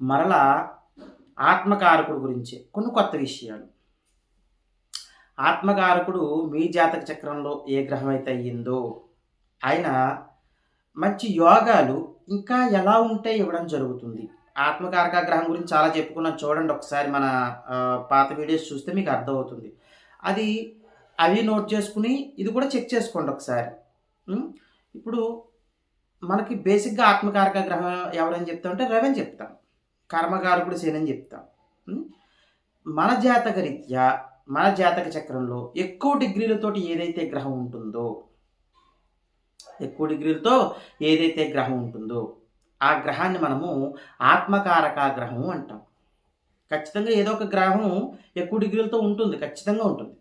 మరలా ఆత్మకారకుడు గురించి కొన్ని కొత్త విషయాలు. ఆత్మకారకుడు మీ జాతక చక్రంలో ఏ గ్రహం అయితే అయ్యిందో ఆయన మంచి యోగాలు ఇంకా ఎలా ఉంటే ఇవ్వడం జరుగుతుంది. ఆత్మకారక గ్రహం గురించి చాలా చెప్పుకున్నాం. చూడండి ఒకసారి మన పాత వీడియోస్ చూస్తే మీకు అర్థమవుతుంది. అది అవి నోట్ చేసుకుని ఇది కూడా చెక్ చేసుకోండి ఒకసారి. ఇప్పుడు మనకి బేసిక్గా ఆత్మకారక గ్రహం ఎవరని చెప్తామంటే రవి అని చెప్తాం. కర్మకారకుడు శని అని చెప్తాం. మన జాతక రీత్యా మన జాతక చక్రంలో ఎక్కువ డిగ్రీలతోటి ఏదైతే గ్రహం ఉంటుందో ఎక్కువ డిగ్రీలతో ఏదైతే గ్రహం ఉంటుందో ఆ గ్రహాన్ని మనము ఆత్మకారక గ్రహం అంటాం. ఖచ్చితంగా ఏదో ఒక గ్రహం ఎక్కువ డిగ్రీలతో ఉంటుంది ఖచ్చితంగా ఉంటుంది.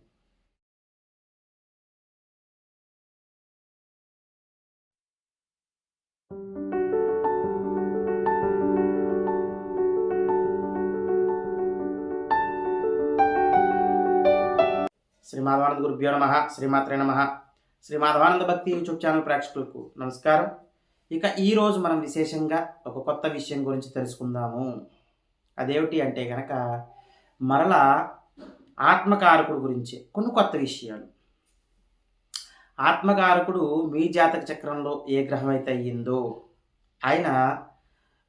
శ్రీ మాధవానంద గురుభ్యో నమ శ్రీమాత్రే నమ. శ్రీ మాధవానంద భక్తి యూట్యూబ్ ఛానల్ ప్రేక్షకులకు నమస్కారం. ఇక ఈరోజు మనం విశేషంగా ఒక కొత్త విషయం గురించి తెలుసుకుందాము. అదేమిటి అంటే కనుక మరలా ఆత్మకారకుడు గురించి కొన్ని కొత్త విషయాలు. ఆత్మకారకుడు మీ జాతక చక్రంలో ఏ గ్రహం అయితే అయ్యిందో ఆయన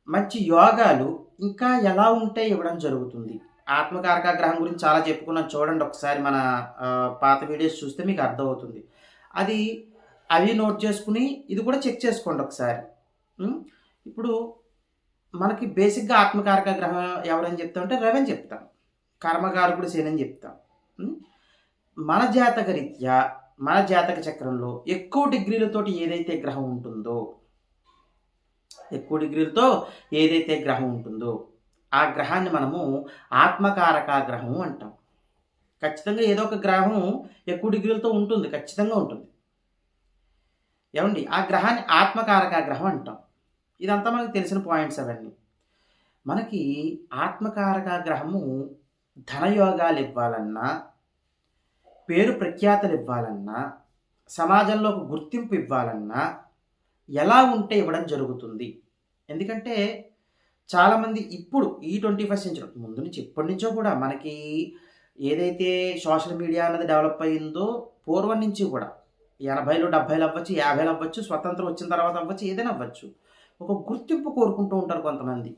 మంచి యోగాలు ఇంకా ఎలా ఉంటే ఇవ్వడం జరుగుతుంది. ఆత్మకారక గ్రహం గురించి చాలా చెప్పుకున్నాం. చూడండి ఒకసారి మన పాత వీడియోస్ చూస్తే మీకు అర్థమవుతుంది. అది అవి నోట్ చేసుకుని ఇది కూడా చెక్ చేసుకోండి ఒకసారి. ఇప్పుడు మనకి బేసిక్గా ఆత్మకారక గ్రహం ఎవరని చెప్తామంటే రవి అని చెప్తాం. కర్మకారకుడు శని అని చెప్తాం. మన జాతక రీత్యా మన జాతక చక్రంలో ఎక్కువ డిగ్రీలతోటి ఏదైతే గ్రహం ఉంటుందో ఎక్కువ డిగ్రీలతో ఏదైతే గ్రహం ఉంటుందో ఆ గ్రహాన్ని మనము ఆత్మకారక గ్రహం అంటాం. ఖచ్చితంగా ఏదో ఒక గ్రహం ఎక్కువ డిగ్రీలతో ఉంటుంది ఖచ్చితంగా ఉంటుంది. ఏమండి? ఆ గ్రహాన్ని ఆత్మకారక గ్రహం అంటాం. ఇదంతా మనకు తెలిసిన పాయింట్స్ అవన్నీ. మనకి ఆత్మకారక గ్రహము ధనయోగాలు ఇవ్వాలన్నా పేరు ప్రఖ్యాతలు ఇవ్వాలన్నా సమాజంలో ఒక గుర్తింపు ఇవ్వాలన్నా ఎలా ఉంటే ఇవ్వడం జరుగుతుంది. ఎందుకంటే చాలామంది ఇప్పుడు ఈ ట్వంటీ ఫస్ట్ సెంచరీ ముందు నుంచి ఎప్పటి నుంచో కూడా మనకి ఏదైతే సోషల్ మీడియా అన్నది డెవలప్ అయిందో పూర్వం నుంచి కూడా ఎనభైలో డెబ్బైలు అవ్వచ్చు యాభైలు అవ్వచ్చు స్వతంత్రం వచ్చిన తర్వాత అవ్వచ్చు ఏదైనా అవ్వచ్చు. ఒక గుర్తింపు కోరుకుంటూ ఉంటారు కొంతమంది.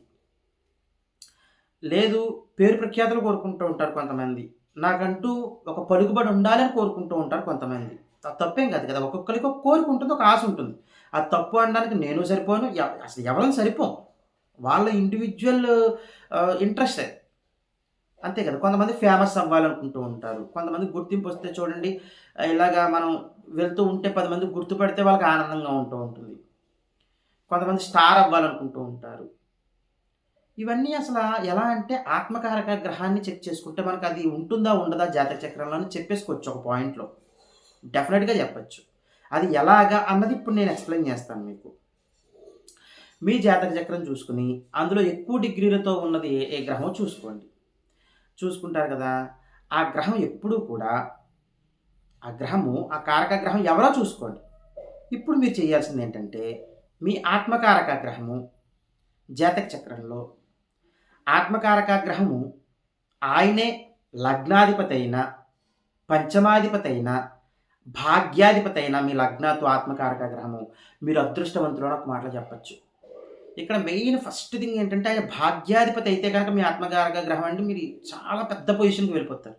లేదు పేరు ప్రఖ్యాతులు కోరుకుంటూ ఉంటారు కొంతమంది. నాకంటూ ఒక పలుకుబడి ఉండాలని కోరుకుంటూ ఉంటారు కొంతమంది. అది తప్పేం కాదు కదా. ఒక్కొక్కరికి ఒక కోరిక ఉంటుంది ఒక ఆశ ఉంటుంది. అది తప్పు అనడానికి నేను సరిపోను ఎవ- అసలు ఎవరైనా సరిపోను వాళ్ళ ఇండివిజువల్ ఇంట్రెస్ట్ అంతే కదా. కొంతమంది ఫేమస్ అవ్వాలనుకుంటూ ఉంటారు. కొంతమంది గుర్తింపు వస్తే చూడండి ఇలాగా మనం వెళ్తూ ఉంటే పది మంది గుర్తుపడితే వాళ్ళకి ఆనందంగా ఉంటూ ఉంటుంది. కొంతమంది స్టార్ అవ్వాలనుకుంటూ ఉంటారు. ఇవన్నీ అసలు ఎలా అంటే ఆత్మకారక గ్రహాన్ని చెక్ చేసుకుంటే మనకు అది ఉంటుందా ఉండదా జాతక చక్రంలో అని చెప్పేసుకోవచ్చు ఒక పాయింట్లో డెఫినెట్గా చెప్పచ్చు. అది ఎలాగా అన్నది ఇప్పుడు నేను ఎక్స్ప్లెయిన్ చేస్తాను మీకు. మీ జాతక చక్రం చూసుకుని అందులో ఎక్కువ డిగ్రీలతో ఉన్నది ఏ గ్రహం చూసుకోండి. చూసుకుంటారు కదా ఆ గ్రహం ఎప్పుడూ కూడా ఆ గ్రహము ఆ కారక గ్రహం ఎవరో చూసుకోండి. ఇప్పుడు మీరు చేయాల్సింది ఏంటంటే మీ ఆత్మకారక గ్రహము జాతక చక్రంలో ఆత్మకారక గ్రహము ఆయనే లగ్నాధిపతి అయినా పంచమాధిపతి అయినా భాగ్యాధిపతి అయినా మీ లగ్నాతో ఆత్మకారక గ్రహము మీరు అదృష్టవంతులు ఒక మాటలు చెప్పచ్చు. ఇక్కడ మెయిన్ ఫస్ట్ థింగ్ ఏంటంటే ఆయన భాగ్యాధిపతి అయితే కనుక మీ ఆత్మగారక గ్రహం అంటే మీరు చాలా పెద్ద పొజిషన్కి వెళ్ళిపోతారు.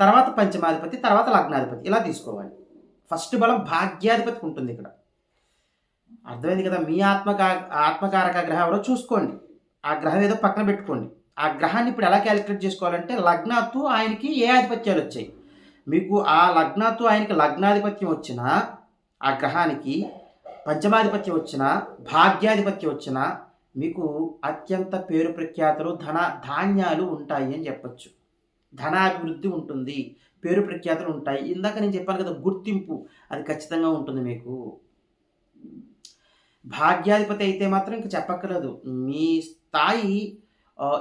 తర్వాత పంచమాధిపతి తర్వాత లగ్నాధిపతి ఇలా తీసుకోవాలి. ఫస్ట్ బలం భాగ్యాధిపతికి ఉంటుంది ఇక్కడ. అర్థమైంది కదా? మీ ఆత్మకా ఆత్మకారక గ్రహం ఎవరో చూసుకోండి. ఆ గ్రహం ఏదో పక్కన పెట్టుకోండి. ఆ గ్రహాన్ని ఇప్పుడు ఎలా క్యాలిక్యులేట్ చేసుకోవాలంటే లగ్నాత్తు ఆయనకి ఏ ఆధిపత్యాలు వచ్చాయి? మీకు ఆ లగ్నాత్తు ఆయనకి లగ్నాధిపత్యం వచ్చినా ఆ గ్రహానికి పంచమాధిపత్యం వచ్చిన భాగ్యాధిపత్యం వచ్చిన మీకు అత్యంత పేరు ప్రఖ్యాతలు ధన ధాన్యాలు ఉంటాయి అని చెప్పచ్చు. ధనాభివృద్ధి ఉంటుంది పేరు ప్రఖ్యాతలు ఉంటాయి. ఇందాక నేను చెప్పాను కదా గుర్తింపు అది ఖచ్చితంగా ఉంటుంది మీకు. భాగ్యాధిపతి అయితే మాత్రం ఇంక చెప్పక్కర్లేదు. మీ స్థాయి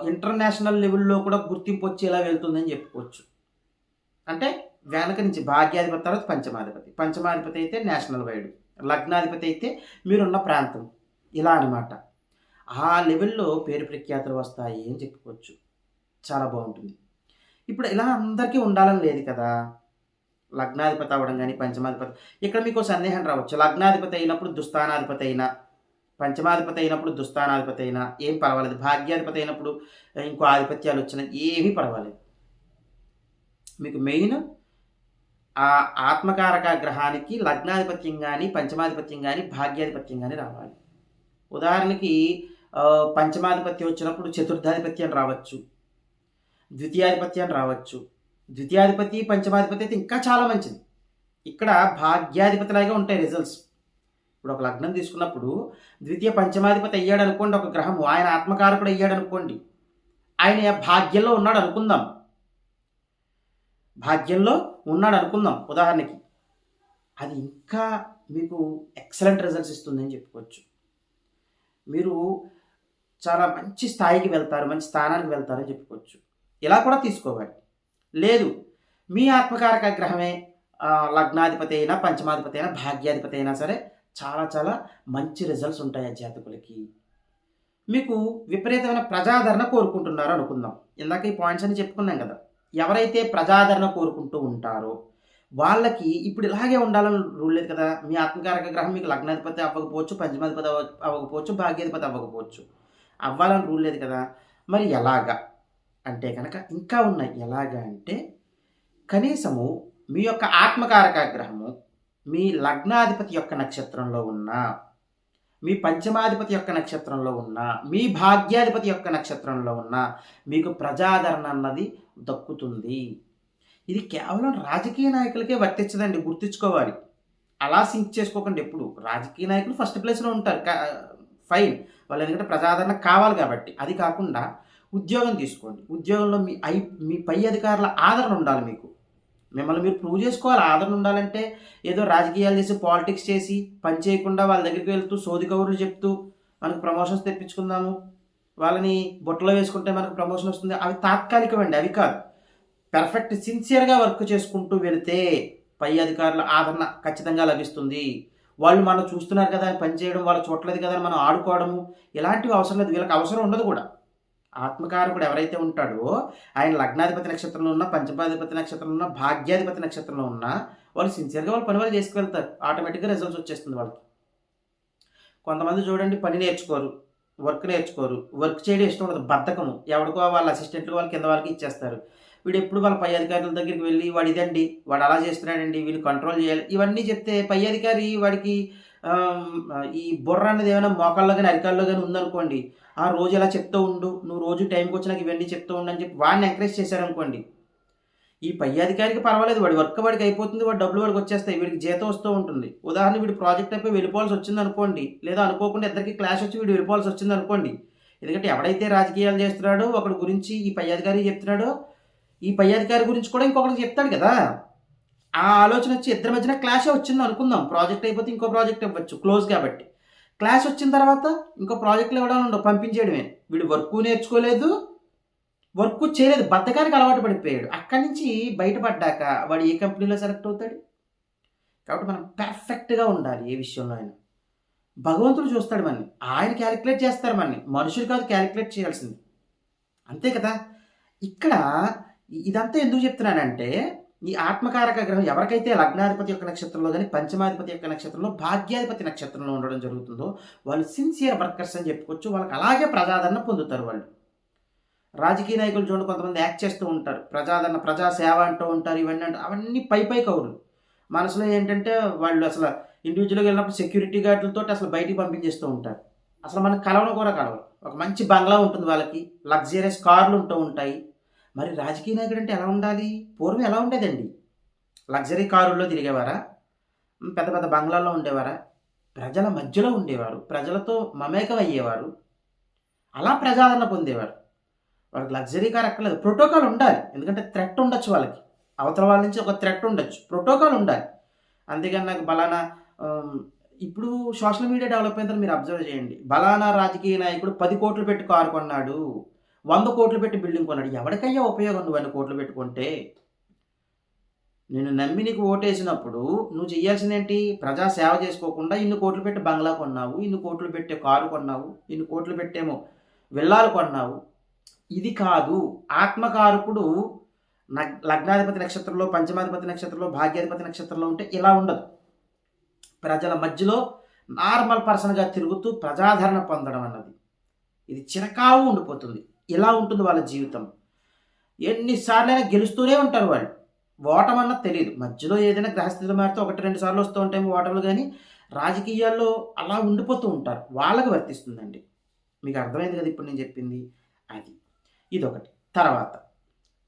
ఇంటర్నేషనల్ లెవెల్లో కూడా గుర్తింపు వచ్చేలా వెళ్తుందని చెప్పుకోవచ్చు. అంటే వెనక నుంచి భాగ్యాధిపతి తర్వాత పంచమాధిపతి. పంచమాధిపతి అయితే నేషనల్ వైడ్ లగ్నాధిపతి అయితే మీరున్న ప్రాంతం ఇలా అన్నమాట ఆ లెవెల్‌లో పేరు ప్రఖ్యాతులు వస్తాయి అని చెప్పుకోవచ్చు. చాలా బాగుంటుంది ఇప్పుడు ఇలా అందరికీ ఉండాలని లేదు కదా! లగ్నాధిపతి అవ్వడం కానీ పంచమాధిపతి ఇక్కడ మీకు సందేహం రావచ్చు. లగ్నాధిపతి అయినప్పుడు దుస్థానాధిపతి అయినా, పంచమాధిపతి అయినప్పుడు దుస్థానాధిపతి అయినా ఏం పర్వాలేదు. భాగ్యాధిపతి అయినప్పుడు ఇంకో ఆధిపత్యాలు వచ్చినా ఏమీ పర్వాలేదు. మీకు మెయిన్ ఆ ఆత్మకారక గ్రహానికి లగ్నాధిపత్యం కానీ పంచమాధిపత్యం కానీ భాగ్యాధిపత్యం కానీ రావాలి. ఉదాహరణకి పంచమాధిపత్యం వచ్చినప్పుడు చతుర్థాధిపత్యం రావచ్చు. ద్వితీయాధిపత్యం రావచ్చు. ద్వితీయాధిపతి, పంచమాధిపతి అయితే ఇంకా చాలా మంచిది. ఇక్కడ భాగ్యాధిపతిలాగే ఉంటాయి రిజల్ట్స్. ఇప్పుడు ఒక లగ్నం తీసుకున్నప్పుడు ద్వితీయ పంచమాధిపతి అయ్యాడు అనుకోండి ఒక గ్రహము. ఆయన ఆత్మకారకుడు అయ్యాడనుకోండి. ఆయన భాగ్యంలో ఉన్నాడు అనుకుందాం. భాగ్యంలో ఉన్నాడు అనుకుందాం ఉదాహరణకి. అది ఇంకా మీకు ఎక్సలెంట్ రిజల్ట్స్ ఇస్తుందని చెప్పుకోవచ్చు. మీరు చాలా మంచి స్థాయికి వెళ్తారు. మంచి స్థానానికి వెళ్తారని చెప్పుకోవచ్చు. ఇలా కూడా తీసుకోవాలి. లేదు మీ ఆత్మకారక గ్రహమే లగ్నాధిపతి అయినా, పంచమాధిపతి అయినా, భాగ్యాధిపతి అయినా సరే చాలా చాలా మంచి రిజల్ట్స్ ఉంటాయి ఆ జాతకులకి. మీకు విపరీతమైన ప్రజాదరణ కోరుకుంటున్నారు అనుకుందాం. ఇందాక ఈ పాయింట్స్ అని చెప్పుకున్నాం కదా! ఎవరైతే ప్రజాదరణ కోరుకుంటూ ఉంటారో వాళ్ళకి ఇప్పుడు ఇలాగే ఉండాలని రూల్ లేదు కదా! మీ ఆత్మకారక గ్రహం మీకు లగ్నాధిపతి అవ్వకపోవచ్చు, పంచమాధిపతి అవ్వ అవ్వకపోవచ్చు, భాగ్యాధిపతి అవ్వకపోవచ్చు. అవ్వాలని రూల్ లేదు కదా! మరి ఎలాగా? అంటే కనుక ఇంకా ఉన్నాయి. ఎలాగా అంటే కనీసము మీ యొక్క ఆత్మకారక గ్రహము మీ లగ్నాధిపతి యొక్క నక్షత్రంలో ఉన్నా, మీ పంచమాధిపతి యొక్క నక్షత్రంలో ఉన్నా, మీ భాగ్యాధిపతి యొక్క నక్షత్రంలో ఉన్నా మీకు ప్రజాదరణ అన్నది దక్కుతుంది. ఇది కేవలం రాజకీయ నాయకులకే వర్తించదండి గుర్తుంచుకోవాలి. అలా సింక్ చేసుకోకండి ఎప్పుడు. రాజకీయ నాయకులు ఫస్ట్ ప్లేస్‌లో ఉంటారు. ఫైన్. వాళ్ళు ఎందుకంటే ప్రజాదరణ కావాలి కాబట్టి. అది కాకుండా ఉద్యోగం తీసుకోండి. ఉద్యోగంలో మీ ఐ మీ పై అధికారుల ఆదరణ ఉండాలి మీకు. మిమ్మల్ని మీరు ప్రూవ్ చేసుకోవాలి. ఆదరణ ఉండాలంటే ఏదో రాజకీయాలు చేసి, పాలిటిక్స్ చేసి, పని చేయకుండా వాళ్ళ దగ్గరికి వెళ్తూ సోది కబుర్లు చెప్తూ మనకు ప్రమోషన్స్ తెప్పించుకుందాము. వాళ్ళని బుట్టలో వేసుకుంటే మనకు ప్రమోషన్ వస్తుంది. అవి తాత్కాలికమండి. అవి కాదు. పెర్ఫెక్ట్ సిన్సియర్‌గా వర్క్ చేసుకుంటూ వెళితే పై అధికారుల ఆదరణ ఖచ్చితంగా లభిస్తుంది. వాళ్ళు మనం చూస్తున్నారు కదా! అని పని చేయడం, వాళ్ళు చూడలేదు కదా! అని మనం ఆడుకోవడము ఇలాంటివి అవసరం లేదు. వీళ్ళకి అవసరం ఉండదు కూడా. ఆత్మకారకుడు ఎవరైతే ఉంటాడో ఆయన లగ్నాధిపతి నక్షత్రంలో ఉన్నా, పంచమాధిపతి నక్షత్రంలో ఉన్నా, భాగ్యాధిపతి నక్షత్రంలో ఉన్నా వాళ్ళు సిన్సియర్‌గా వాళ్ళు పని వాళ్ళు చేసుకువెళ్తారు. ఆటోమేటిక్‌గా రిజల్ట్స్ వచ్చేస్తుంది వాళ్ళకి. కొంతమంది చూడండి పని నేర్చుకోరు. వర్క్ నేర్చుకోరు. వర్క్ చేయడం ఇష్టం ఉండదు. బద్ధకము. ఎవడికో వాళ్ళ అసిస్టెంట్‌లు వాళ్ళ కింద వాళ్ళకి ఇచ్చేస్తారు. వీడెప్పుడు వాళ్ళ పై అధికారుల దగ్గరికి వెళ్ళి వాడు ఇదండి, వాడు అలా చేస్తున్నాడండి, వీళ్ళు కంట్రోల్ చేయాలి. ఇవన్నీ చెప్తే పై అధికారి వాడికి ఈ బుర్ర అనేది ఏమైనా మోకాల్లో కానీ అరికాల్లో కానీ ఉందనుకోండి. ఆ రోజు ఇలా చెప్తూ ఉండు. నువ్వు రోజు టైంకి వచ్చి నాకు ఇవన్నీ చెప్తూ ఉండు అని చెప్పి వాడిని ఎంకరేజ్ చేశారనుకోండి. ఈ పై అధికారికి పర్వాలేదు. వాడి వర్క్ వాడికి అయిపోతుంది. వాడు డబ్బులు వాడికి వచ్చేస్తాయి. వీడికి జీతం వస్తూ ఉంటుంది. ఉదాహరణ వీడి ప్రాజెక్ట్ అయిపోయి వెళ్ళిపోవాల్సి వచ్చిందనుకోండి. లేదా అనుకోకుండా ఇద్దరికి క్లాష్ వచ్చి వీడు వెళ్ళిపోవాల్సి వచ్చిందనుకోండి. ఎందుకంటే ఎవడైతే రాజకీయాలు చేస్తున్నాడో ఒకడి గురించి ఈ పై అధికారి చెప్తున్నాడో ఈ పై అధికారి గురించి కూడా ఇంకొకరికి చెప్తాడు కదా! ఆ ఆలోచన వచ్చి ఇద్దరి మధ్యన క్లాషే వచ్చింది అనుకుందాం. ప్రాజెక్ట్ అయిపోతే ఇంకో ప్రాజెక్ట్ ఇవ్వచ్చు. క్లోజ్ కాబట్టి. క్లాష్ వచ్చిన తర్వాత ఇంకో ప్రాజెక్టులు ఇవ్వడం ఉండవు. పంపించేయడమే. వీడు వర్క్ నేర్చుకోలేదు. వర్క్ చేయలేదు. బద్ధకానికి అలవాటు పడిపోయాడు. అక్కడి నుంచి బయటపడ్డాక వాడు ఏ కంపెనీలో సెలెక్ట్ అవుతాడు? కాబట్టి మనం పర్ఫెక్ట్‌గా ఉండాలి ఏ విషయంలో అయినా. భగవంతుడు చూస్తాడు మనని ఆయన క్యాలిక్యులేట్ చేస్తారు మనని మనుషులు కాదు క్యాలిక్యులేట్ చేయాల్సింది. అంతే కదా! ఇక్కడ ఇదంతా ఎందుకు చెప్తున్నానంటే ఈ ఆత్మకారక గ్రహం ఎవరికైతే లగ్నాధిపతి యొక్క నక్షత్రంలో కానీ పంచమాధిపతి యొక్క నక్షత్రంలో, భాగ్యాధిపతి నక్షత్రంలో ఉండడం జరుగుతుందో వాళ్ళు సిన్సియర్ వర్కర్స్ అని చెప్పుకోవచ్చు. వాళ్ళకి అలాగే ప్రజాదరణ పొందుతారు వాళ్ళు. రాజకీయ నాయకులు చూడండి కొంతమంది యాక్ట్ చేస్తూ ఉంటారు. ప్రజాదరణ, ప్రజా సేవ అంటూ ఉంటారు. ఇవన్నీ అంటూ అవన్నీ పై పై కౌరులు మనసులో ఏంటంటే వాళ్ళు అసలు ఇండివిజువల్గా వెళ్ళినప్పుడు సెక్యూరిటీ గార్డులతో అసలు బయటికి పంపించేస్తూ ఉంటారు. అసలు మనకు కలవను కూడా కలవరు. ఒక మంచి బంగ్లా ఉంటుంది వాళ్ళకి. లగ్జరియస్ కార్లు ఉంటూ ఉంటాయి. మరి రాజకీయ నాయకుడు అంటే ఎలా ఉండాలి? పూర్వం ఎలా ఉండేదండి? లగ్జరీ కారుల్లో తిరిగేవారా? పెద్ద పెద్ద బంగ్లాల్లో ఉండేవారా? ప్రజల మధ్యలో ఉండేవారు. ప్రజలతో మమేకం అయ్యేవారు. అలా ప్రజాదరణ పొందేవారు. వాళ్ళకి లగ్జరీ కార్ అక్కర్లేదు. ప్రోటోకాల్ ఉండాలి. ఎందుకంటే థ్రెట్ ఉండొచ్చు వాళ్ళకి. అవతల వాళ్ళ నుంచి ఒక థ్రెట్ ఉండొచ్చు. ప్రోటోకాల్ ఉండాలి. అంతేగాని నాకు బలానా ఇప్పుడు సోషల్ మీడియా డెవలప్ అయిన తర్వాత మీరు అబ్జర్వ్ చేయండి. బలానా రాజకీయ నాయకుడు 10,00,00,000 పెట్టి కారు కొన్నాడు. వంద కోట్లు పెట్టి బిల్డింగ్ కొన్నాడు. ఎవరికయ్యా ఉపయోగం నువ్వు అన్ని కోట్లు పెట్టుకుంటే? నేను నమ్మి నీకు ఓటేసినప్పుడు నువ్వు చేయాల్సిందేంటి ప్రజా సేవ చేసుకోకుండా ఇన్ని కోట్లు పెట్టి బంగ్లా కొన్నావు ఇన్ని కోట్లు పెట్టే కారు కొన్నావు ఇన్ని కోట్లు పెట్టేమో విల్లాలు కొన్నావు. ఇది కాదు. ఆత్మకారకుడు నగ్ లగ్నాధిపతి నక్షత్రంలో పంచమాధిపతి నక్షత్రంలో భాగ్యాధిపతి నక్షత్రంలో ఉంటే ఇలా ఉండదు. ప్రజల మధ్యలో నార్మల్ పర్సన్గా తిరుగుతూ ప్రజాదరణ పొందడం అన్నది. ఇది చిరకావు ఉండిపోతుంది. ఇలా ఉంటుంది వాళ్ళ జీవితం? ఎన్నిసార్లైనా గెలుస్తూనే ఉంటారు వాళ్ళు. ఓటమన్న తెలియదు మధ్యలో ఏదైనా గ్రహస్థితి మారితే ఒకటి రెండు సార్లు వస్తూ ఉంటాయి ఓటములు కానీ రాజకీయాల్లో అలా ఉండిపోతూ ఉంటారు. వాళ్ళకి వర్తిస్తుందండి. మీకు అర్థమైంది కదా ఇప్పుడు నేను చెప్పింది? అది. ఇదొకటి. తర్వాత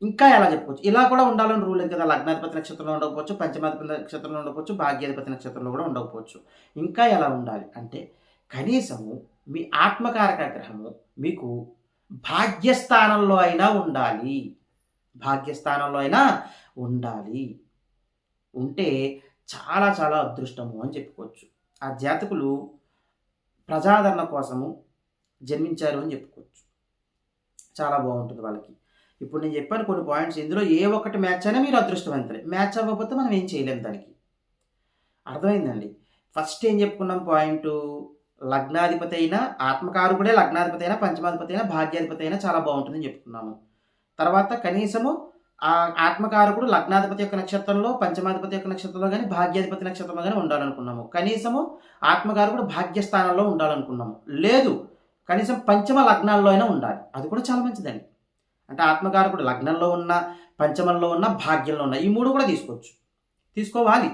ఇంకా ఎలా చెప్పుకోవచ్చు? ఇలా కూడా ఉండాలని రూల్ లేదు కదా. లగ్నాధిపతి నక్షత్రంలో ఉండకపోవచ్చు పంచమాధిపతి నక్షత్రంలో ఉండకపోవచ్చు భాగ్యాధిపతి నక్షత్రంలో కూడా ఉండకపోవచ్చు. ఇంకా ఎలా ఉండాలి? అంటే కనీసము మీ ఆత్మకారక గ్రహము మీకు భాగ్యస్థానంలో అయినా ఉండాలి. భాగ్యస్థానంలో అయినా ఉండాలి. ఉంటే చాలా చాలా అదృష్టము అని చెప్పుకోవచ్చు. ఆ జాతకులు ప్రజాదరణ కోసము జన్మించారు అని చెప్పుకోవచ్చు. చాలా బాగుంటుంది వాళ్ళకి. ఇప్పుడు నేను చెప్పాను కొన్ని పాయింట్స్. ఇందులో ఏ ఒక్కటి మ్యాచ్ అయినా మీరు అదృష్టవంతులే మ్యాచ్ అవ్వకపోతే మనం ఏం చేయలేము దానికి. అర్థమైందండి? ఫస్ట్ ఏం చెప్పుకున్నాం పాయింట్? లగ్నాధిపతి అయినా ఆత్మకారకుడే లగ్నాధిపతి అయినా పంచమాధిపతి అయినా భాగ్యాధిపతి అయినా చాలా బాగుంటుందని చెప్పుకున్నాము తర్వాత కనీసము ఆ ఆత్మకారకుడు లగ్నాధిపతి యొక్క నక్షత్రంలో పంచమాధిపతి యొక్క నక్షత్రంలో కానీ భాగ్యాధిపతి నక్షత్రంలో కానీ ఉండాలనుకున్నాము. కనీసము ఆత్మకారకుడు భాగ్యస్థానంలో ఉండాలనుకున్నాము. లేదు కనీసం పంచమ లగ్నాల్లో అయినా ఉండాలి. అది కూడా చాలా మంచిదండి. అంటే ఆత్మకారకుడు లగ్నంలో ఉన్న పంచమంలో ఉన్న భాగ్యంలో ఉన్న ఈ మూడు కూడా తీసుకోవచ్చు. తీసుకోవాలి.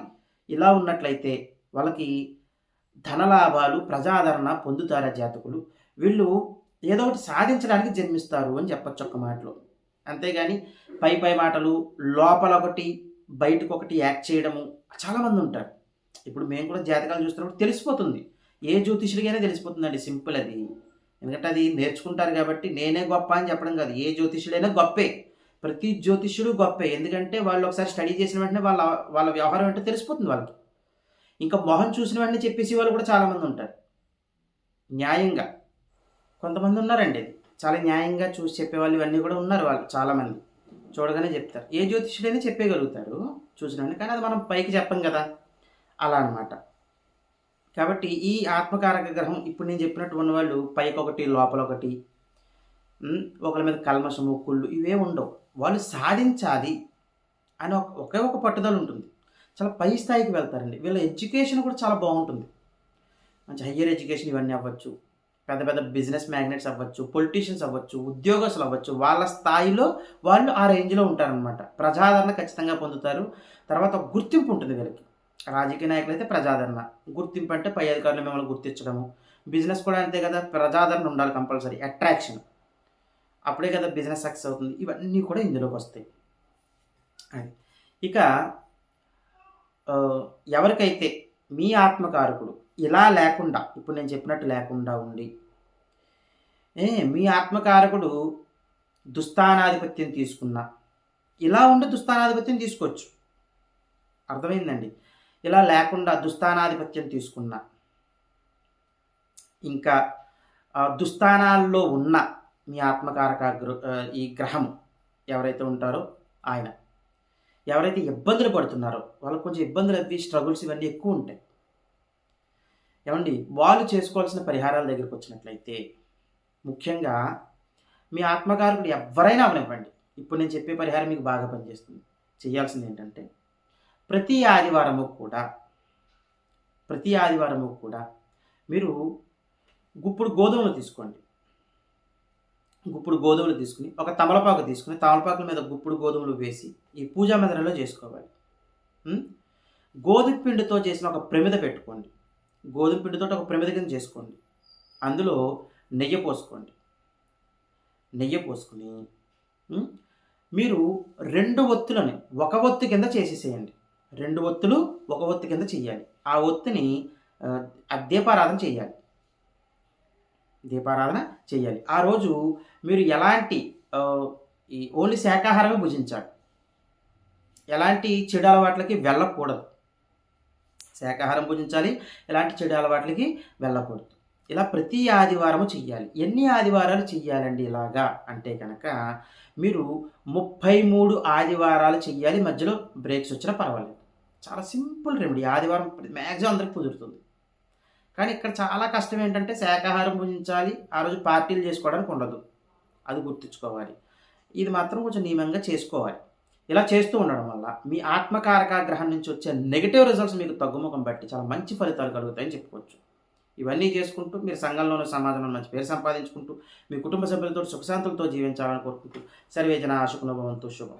ఇలా ఉన్నట్లయితే వాళ్ళకి ధనలాభాలు ప్రజాదరణ పొందుతారు ఆ జాతకులు? వీళ్ళు ఏదో ఒకటి సాధించడానికి జన్మిస్తారు అని చెప్పొచ్చు ఒక్క మాటలో. అంతేగాని పై పై మాటలు లోపల ఒకటి బయటకు ఒకటి యాక్ట్ చేయడము చాలామంది ఉంటారు. ఇప్పుడు మేము కూడా జాతకాలు చూస్తున్నప్పుడు తెలిసిపోతుంది. ఏ జ్యోతిషుడికైనా తెలిసిపోతుందండి సింపుల్ అది. ఎందుకంటే అది నేర్చుకుంటారు కాబట్టి నేనే గొప్ప అని చెప్పడం కాదు. ఏ జ్యోతిషుడైనా గొప్పే. ప్రతి జ్యోతిష్యుడు గొప్పే. ఎందుకంటే వాళ్ళు ఒకసారి స్టడీ చేసిన వెంటనే వాళ్ళ వాళ్ళ వ్యవహారం ఏంటో తెలిసిపోతుంది వాళ్ళకి. ఇంకా మొహం చూసిన వెంటనే చెప్పేసి వాళ్ళు కూడా చాలామంది ఉంటారు. న్యాయంగా. కొంతమంది ఉన్నారండి. చాలా న్యాయంగా చూసి చెప్పేవాళ్ళు ఇవన్నీ కూడా ఉన్నారు వాళ్ళు చాలామంది. చూడగానే చెప్తారు. ఏ జ్యోతిష్యుడైనా చెప్పేయగలుగుతారు చూసిన కానీ అది మనం పైకి చెప్పం కదా. అలా అన్నమాట. కాబట్టి ఈ ఆత్మకారక గ్రహం ఇప్పుడు నేను చెప్పినట్టు ఉన్నవాళ్ళు పైకి ఒకటి లోపల ఒకటి ఒకరి మీద కల్మషము కుళ్ళు ఇవే ఉండవు. వాళ్ళు సాధించాలి అని ఒక ఒకే ఒక పట్టుదల ఉంటుంది. చాలా పై స్థాయికి వెళ్తారండి. వీళ్ళ ఎడ్యుకేషన్ కూడా చాలా బాగుంటుంది. మంచి హయ్యర్ ఎడ్యుకేషన్ ఇవన్నీ అవ్వచ్చు. పెద్ద పెద్ద బిజినెస్ మ్యాగ్నెట్స్ అవ్వచ్చు పొలిటీషియన్స్ అవ్వచ్చు ఉద్యోగస్తులు అవ్వచ్చు. వాళ్ళ స్థాయిలో వాళ్ళు ఆ రేంజ్లో ఉంటారనమాట ప్రజాదరణ ఖచ్చితంగా పొందుతారు. తర్వాత గుర్తింపు ఉంటుంది వీళ్ళకి. రాజకీయ నాయకులు అయితే ప్రజాదరణ. గుర్తింపు అంటే పై అధికారులు మిమ్మల్ని గుర్తించడము. బిజినెస్ కూడా అంతే కదా ప్రజాదరణ ఉండాలి కంపల్సరీ. అట్రాక్షన్. అప్పుడే కదా బిజినెస్ సక్సెస్ అవుతుంది. ఇవన్నీ కూడా ఇందులోకి వస్తాయి. అది. ఇక ఎవరికైతే మీ ఆత్మకారకుడు ఇలా లేకుండా ఇప్పుడు నేను చెప్పినట్టు లేకుండా ఉండి ఏ మీ ఆత్మకారకుడు దుస్థానాధిపత్యం తీసుకున్నా ఇలా ఉండి దుస్థానాధిపత్యం తీసుకోవచ్చు. అర్థమైందండి? ఇలా లేకుండా దుస్థానాధిపత్యం తీసుకున్నా ఇంకా దుస్థానాల్లో ఉన్న మీ ఆత్మకారక గ్రహ ఈ గ్రహం ఎవరైతే ఉంటారో ఆయన. ఎవరైతే ఇబ్బందులు పడుతున్నారో వాళ్ళకి కొంచెం ఇబ్బందులు అవి స్ట్రగుల్స్ ఇవన్నీ ఎక్కువ ఉంటాయి. ఏమండి? వాళ్ళు చేసుకోవాల్సిన పరిహారాల దగ్గరికి వచ్చినట్లయితే ముఖ్యంగా మీ ఆత్మకారకుడు ఎవరైనా అవనివ్వండి. ఇప్పుడు నేను చెప్పే పరిహారం మీకు బాగా పనిచేస్తుంది. చేయాల్సింది ఏంటంటే ప్రతి ఆదివారము కూడా ప్రతి ఆదివారము కూడా మీరు గుప్పుడు గోధుమలు తీసుకోండి. గుప్పుడు గోధుమలు తీసుకుని ఒక తమలపాకు తీసుకుని తమలపాకుల మీద గుప్పుడు గోధుమలు వేసి ఈ పూజా మెదడులో చేసుకోవాలి. గోధుమ పిండితో చేసిన ఒక ప్రమిద పెట్టుకోండి. గోధుమ పిండితో ఒక ప్రమిద కింద చేసుకోండి. అందులో నెయ్యి పోసుకోండి. నెయ్యి పోసుకుని మీరు రెండు ఒత్తులని ఒక ఒత్తు కింద చేసేసేయండి. రెండు ఒత్తులు ఒక ఒత్తు కింద చేయాలి. ఆ ఒత్తిని దీపారాధన చేయాలి. దీపారాధన చేయాలి ఆ రోజు మీరు ఎలాంటి ఈ ఓన్లీ శాకాహారమే భుజించాలి. ఎలాంటి చెడు అలవాట్లకి వెళ్ళకూడదు. శాకాహారం భుజించాలి ఎలాంటి చెడు అలవాట్లకి వెళ్ళకూడదు. ఇలా ప్రతి ఆదివారము చెయ్యాలి. ఎన్ని ఆదివారాలు చెయ్యాలండి ఇలాగా? అంటే కనుక మీరు ముప్పై మూడు ఆదివారాలు చెయ్యాలి మధ్యలో బ్రేక్స్ వచ్చినా పర్వాలేదు. చాలా సింపుల్ రెమెడీ. ఆదివారం మ్యాక్సిమం అందరికి కుదురుతుంది. కానీ ఇక్కడ చాలా కష్టం ఏంటంటే శాకాహారం భుజించాలి ఆ రోజు పార్టీలు చేసుకోవడానికి ఉండదు. అది గుర్తుంచుకోవాలి. ఇది మాత్రం కొంచెం నియమంగా చేసుకోవాలి. ఇలా చేస్తూ ఉండడం వల్ల మీ ఆత్మకారక గ్రహం నుంచి వచ్చే నెగిటివ్ రిజల్ట్స్ మీకు తగ్గుముఖం బట్టి చాలా మంచి ఫలితాలు కలుగుతాయని చెప్పుకోవచ్చు. ఇవన్నీ చేసుకుంటూ మీరు సంఘంలోనూ సమాజంలో మంచి పేరు సంపాదించుకుంటూ మీ కుటుంబ సభ్యులతో సుఖశాంతులతో జీవించాలని కోరుకుంటూ సర్వేజన శుభభవంతు శుభం.